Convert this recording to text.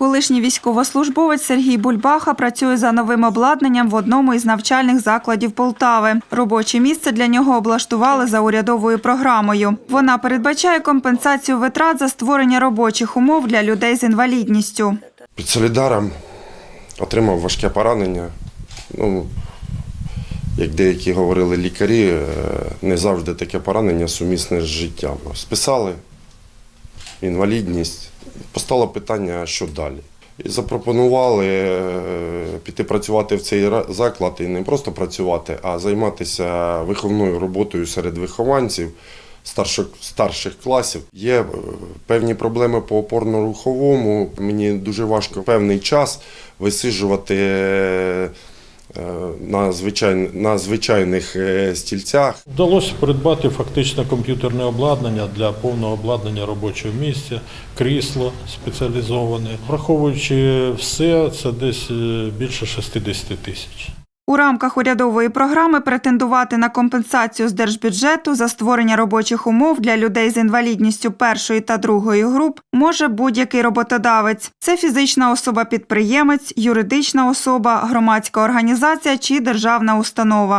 Колишній військовослужбовець Сергій Бульбаха працює за новим обладнанням в одному із навчальних закладів Полтави. Робоче місце для нього облаштували за урядовою програмою. Вона передбачає компенсацію витрат за створення робочих умов для людей з інвалідністю. Під Солідаром отримав важке поранення. Ну, як деякі говорили лікарі, е, не завжди таке поранення сумісне з життям. Списали інвалідність, постало питання, що далі. І запропонували е, піти працювати в цей заклад і не просто працювати, а займатися виховною роботою серед вихованців старших, старших класів. Є е, певні проблеми по опорно-руховому. Мені дуже важко певний час висиджувати е, на, звичай, на звичайних е, стільцях. Вдалося придбати фактично комп'ютерне обладнання для повного обладнання робочого місця, крісло спеціалізоване. Враховуючи все, це десь е, більше 60 тисяч. У рамках урядової програми претендувати на компенсацію з держбюджету за створення робочих умов для людей з інвалідністю першої та другої груп може будь-який роботодавець. Це фізична особа-підприємець, юридична особа, громадська організація чи державна установа.